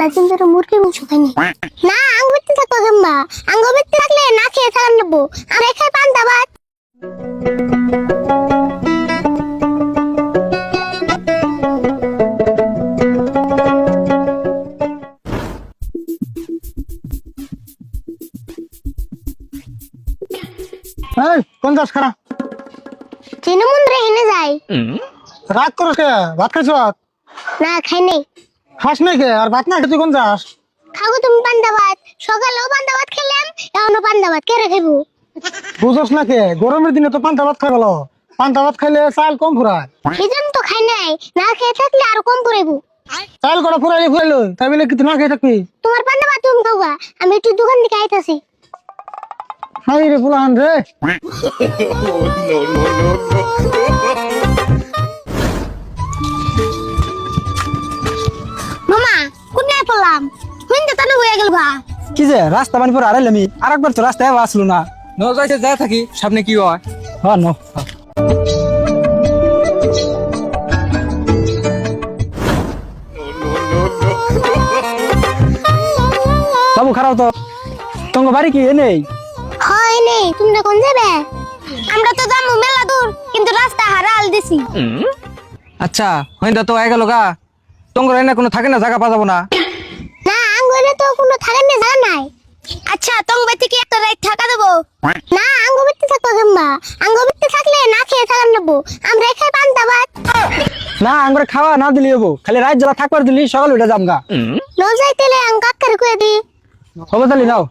মেলা দিন ধরে মুরগি মাংস খাইনি। না আঙ্গ বেতে থাকব কিংবা। আঙ্গ বেতে থাকলে না খেয়ে থাকার নেব। আমরা খাই পান্তা ভাত। কোন যাস খারাপ চিনে মন্দিরে হেনে যাই রাগ করস কে? ভাত খাইছ? না খাই নাই। খাস নাই কে আর ভাত না খেতে কোন যাস খাব তুমি পান্তা ভাত সকালেও পান্তা ভাত খেলাম এখনও পান্তা ভাত কে খাইবো বুঝস না কে গরমের দিনে তো পান্তা ভাত খাই ভালো পান্তা ভাত খাইলে চাল কম ফুরায় সেজন্য তো খাই নাই না খেয়ে থাকলে আরও কম পড়াইবো চাল কটা ফুরাইলে ফুরাইলো তাই বলে কি তুই না খেয়ে থাকবি তোমার পান্তা ভাত তুমি খাওয়া আমি একটু দোকান থেকে আইতাছি হাই রে ফুলান রে হয়ে গেল ভা কি যে রাস্তা বানি পর আড়াইলে আমি আর তো রাস্তায় আসলো না। ন যাইতে যাই থাকি সামনে কি হয়? হ্যাঁ নো বাবু খারাপ তো। তোমার বাড়ি কি এ নেই? হয় নেই তুমি কোন যাবে? আমরা তো যাব মেলা দূর কিন্তু রাস্তা হারাল দিছি। আচ্ছা হইন্দা তো গেল গা। টঙ্গর এনে কোনো থাকে না জায়গা পাওয়া না না আঙ্গুলে তো কোনো থাকার না জানা নাই। আচ্ছা তং বাড়ি থেকে একটা রাইড থাকা দেবো। না আঙ্গ থাকো থাকব কিংবা? আঙ্গ বিত্তে থাকলে না খেয়ে থাকার নেব। আমরা খাই পান্তা ভাত না আঙ্গুরে খাওয়া না দিলি হব। খালি রাত জ্বালা থাকবার দিলি সকাল উঠে যামগা ন যাইতেলে আঙ্গ কাকার কুয়ে দি। হবে তাহলে নাও।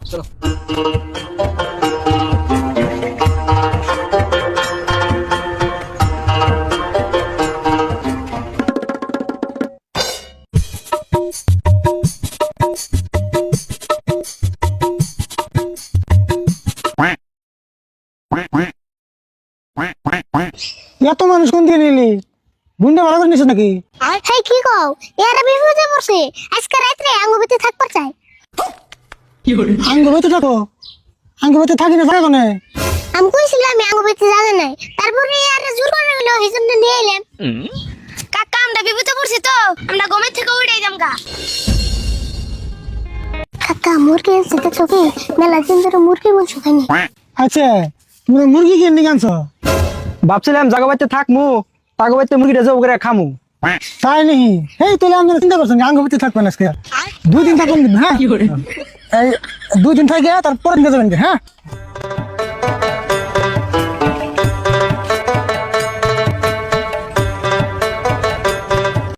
এত মানুষ কোন দিয়ে নিলি? বুনটা ভালো করে নিছিস নাকি? হেই কি কও? এরা বিপদে পড়ছে আজকে রাত্রে আঙ্গ বিত্তে থাকবার চাই আঙ্গ বেতে থাকো। আঙ্গ বেতে থাকি না থাকে কোনে আমি কইছিলাম আমি আঙ্গ বিত্তে জানে নাই। তারপরে আর জোর করে গেল এই জন্য নিয়ে এলাম। কাকা আমরা বিপদে পড়ছি তো। আমরা গমের থেকে উড়ে যাম গা। কাকা মুরগি দেখছ কি মেলা দিন ধরে মুরগি মাংস খাইনি আচ্ছা। তুমি মুরগি কিনে নিয়ে আনছো? ভাবছিলাম জাগা বাড়িতে থাকমু তাগো বাড়িতে মুরগিটা জব করে খামু। তাই নাকি এই তোলে আমরা চিন্তা করছেন আঙ্গ বেতে থাকবেন আজকে? দুই দিন থাকবেন কিন্তু হ্যাঁ? এই দুই দিন থাকে তারপর দিন যাবেন হ্যাঁ?